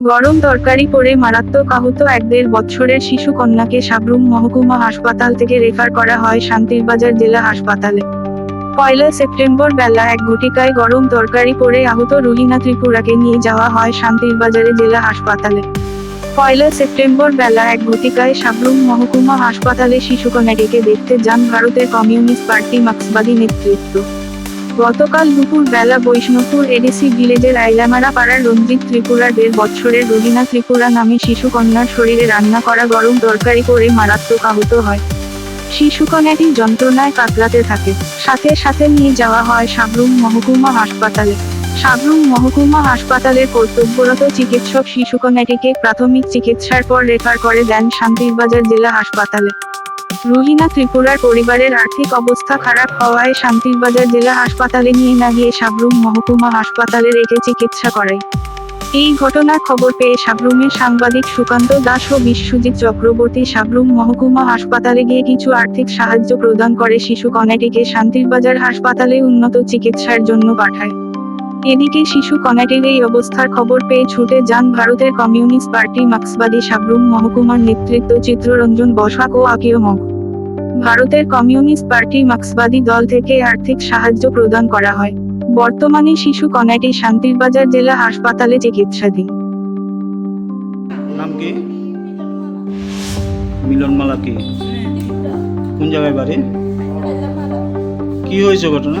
গরম তরকারি করে মারাত্মক আহত এক দেড় বছরের শিশু কন্যাকে সাবরুম মহকুমা হাসপাতাল থেকে রেফার করা হয় শান্তিরবাজার জেলা হাসপাতালে। পয়লা সেপ্টেম্বর বেলা এক ঘটিকায় গরম তরকারি করে আহত রুহিনা ত্রিপুরাকে নিয়ে যাওয়া হয় শান্তিরবাজারে জেলা হাসপাতালে। পয়লা সেপ্টেম্বর বেলা এক ঘটিকায় সাবরুম মহকুমা হাসপাতালে শিশু কন্যাটিকে দেখতে যান ভারতের কমিউনিস্ট পার্টি মার্ক্সবাদী নেতৃত্ব। গতকাল দুপুর বেলা বৈষ্ণবপুর এডিসি ভিলেজের আইলামারা পাড়ার রঞ্জিত ত্রিপুরার দেড় বছরের রবিনা ত্রিপুরা নামে শিশু কন্যার শরীরে রান্না করা গরম তরকারি করে মারাত্মক আহত হয়। শিশু কন্যাটি যন্ত্রণায় কাতরাতে থাকে। সাথে সাথে নিয়ে যাওয়া হয় সাবরুম মহকুমা হাসপাতালে। সাবরুম মহকুমা হাসপাতালের কর্তব্যরত চিকিৎসক শিশু কন্যাটিকে প্রাথমিক চিকিৎসার পর রেফার করে দেন শান্তিরবাজার জেলা হাসপাতালে। রুহিনা ত্রিপুরার পরিবারের আর্থিক অবস্থা খারাপ হওয়ায় শান্তিরবাজার জেলা হাসপাতালে নিয়ে না গিয়ে সাবরুম মহকুমা হাসপাতালে রেখে চিকিৎসা করে। এই ঘটনার খবর পেয়ে সাবরুমের সাংবাদিক সুকান্ত দাস ও বিশ্বজিৎ চক্রবর্তী সাবরুম মহকুমা হাসপাতালে গিয়ে কিছু আর্থিক সাহায্য প্রদান করে শিশু কন্যাটিকে শান্তিরবাজার হাসপাতালে উন্নত চিকিৎসার জন্য পাঠায়। এদিকে শিশু কন্যাটির এই অবস্থার খবর পেয়ে ছুটে যান ভারতের কমিউনিস্ট পার্টি মার্ক্সবাদী সাবরুম মহকুমার নেতৃত্ব চিত্ররঞ্জন বসাক ও আকিও মগ। ভারতের কমিউনিস্ট পার্টি মার্ক্সবাদী দল থেকে আর্থিক সাহায্য প্রদান করা হয়। বর্তমানে শিশু কন্যাটি শান্তিরবাজার জেলা হাসপাতালে চিকিৎসাধীন। নাম কি? মিলনমালা কি? কোন জায়গায় বাড়ি? কি হয়েছে ঘটনা?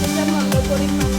সাথে মন্দ পরিমাণ